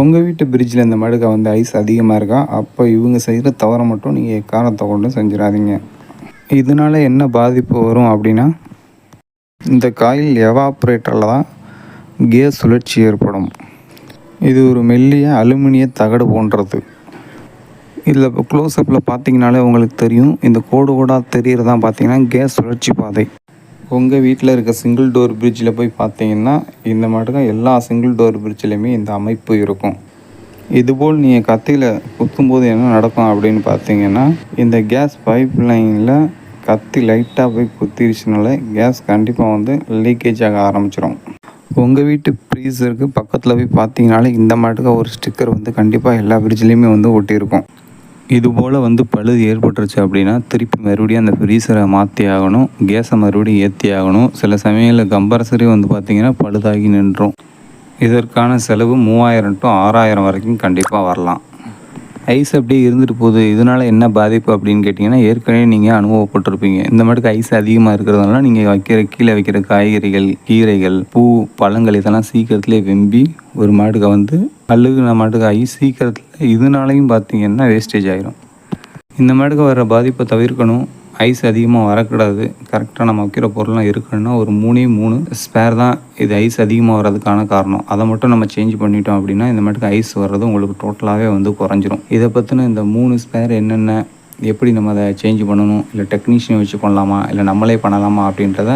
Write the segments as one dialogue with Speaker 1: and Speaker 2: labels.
Speaker 1: உங்கள் வீட்டு பிரிட்ஜில் இந்த மடுக்கை வந்து ஐஸ் அதிகமாக இருக்கா? அப்போ இவங்க செய்கிற தவறை மட்டும் நீங்கள் காரத்தை கொண்டு செஞ்சிடாதீங்க. இதனால என்ன பாதிப்பு வரும் அப்படின்னா இந்த காயில் எவாப்ரேட்டரில் தான் கேஸ் சுழற்சி ஏற்படும். இது ஒரு மெல்லிய அலுமினிய தகடு போன்றது. இதில் இப்போ க்ளோஸ்அப்பில் பார்த்தீங்கனாலே உங்களுக்கு தெரியும். இந்த கோடு கோடாக தெரியறதான் பார்த்தீங்கன்னா கேஸ் சுழற்சி பாதை. உங்கள் வீட்டில் இருக்க சிங்கிள் டோர் பிரிட்ஜில் போய் பார்த்தீங்கன்னா இந்த மட்டும் எல்லா சிங்கிள் டோர் பிரிட்ஜ்லேயுமே இந்த அமைப்பு இருக்கும். இதுபோல் நீங்கள் கத்தியில் குத்தும்போது என்ன நடக்கும் அப்படின்னு பார்த்தீங்கன்னா இந்த கேஸ் பைப் லைனில் கத்தி லைட்டாக போய் குத்திருச்சுனால கேஸ் கண்டிப்பாக வந்து லீக்கேஜ் ஆக ஆரம்பிச்சிடும் உங்கள் வீட்டு ஃப்ரீசருக்கு பக்கத்தில் போய் பார்த்தீங்கனாலே இந்த மாட்டுக்கு ஒரு ஸ்டிக்கர் வந்து கண்டிப்பாக எல்லா ஃப்ரிட்ஜ்லேயுமே வந்து ஒட்டியிருக்கும். இது போல் வந்து பழுது ஏற்பட்டுருச்சு அப்படின்னா திருப்பி மறுபடியும் அந்த ஃப்ரீசரை மாற்றி ஆகணும் கேஸை மறுபடியும் ஏற்றி ஆகணும். சில சமயங்களில் கம்பல்சரி வந்து பார்த்திங்கன்னா பழுதாகி நின்றோம். இதற்கான செலவு மூவாயிரம் டு ஆறாயிரம் வரைக்கும் கண்டிப்பாக வரலாம். ஐஸ் அப்படியே இருந்துட்டு போகுது. இதனால் என்ன பாதிப்பு அப்படின்னு கேட்டிங்கன்னா ஏற்கனவே நீங்கள் அனுபவப்பட்டிருப்பீங்க. இந்த மாட்டுக்கு ஐஸ் அதிகமாக இருக்கிறதுனால நீங்கள் வைக்கிற கீழே வைக்கிற காய்கறிகள் கீரைகள் பூ பழங்கள் இதெல்லாம் சீக்கிரத்துலேயே வெம்பி ஒரு மாட்டுக்கு வந்து அழுகுன மாட்டுக்கு ஐஸ் சீக்கிரத்தில் இதனாலையும் பார்த்தீங்கன்னா வேஸ்டேஜ் ஆகிரும் இந்த மாட்டுக்கு வர பாதிப்பை தவிர்க்கணும். ஐஸ் அதிகமாக வரக்கூடாது. கரெக்டாக நம்ம வைக்கிற பொருள்லாம் இருக்கணும்னா ஒரு மூணே மூணு ஸ்பேர் தான் இது ஐஸ் அதிகமாக வர்றதுக்கான காரணம். அதை மட்டும் நம்ம சேஞ்ச் பண்ணிட்டோம் அப்படின்னா இந்த மாட்டுக்கு ஐஸ் வர்றது உங்களுக்கு டோட்டலாகவே வந்து குறைஞ்சிரும். இதை பற்றின இந்த மூணு ஸ்பேர் என்னென்ன எப்படி நம்ம அதை சேஞ்ச் பண்ணணும்? இல்லை டெக்னீஷியன் வச்சு பண்ணலாமா? இல்லை நம்மளே பண்ணலாமா அப்படின்றத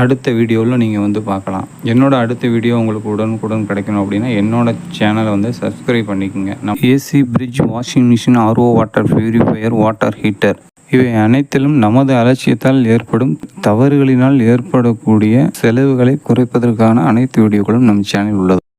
Speaker 1: அடுத்த வீடியோவில் நீங்கள் வந்து பார்க்கலாம். என்னோட அடுத்த வீடியோ உங்களுக்கு உடனுக்குடன் கிடைக்கணும் அப்படின்னா என்னோடய சேனலை வந்து சப்ஸ்கிரைப் பண்ணிக்கோங்க. நம் AC fridge washing machine RO water purifier water heater இவை அனைத்திலும் நமது அலட்சியத்தால் ஏற்படும் தவறுகளினால் ஏற்படக்கூடிய செலவுகளை குறைப்பதற்கான அனைத்து வீடியோக்களும் நம் சேனல் உள்ளது.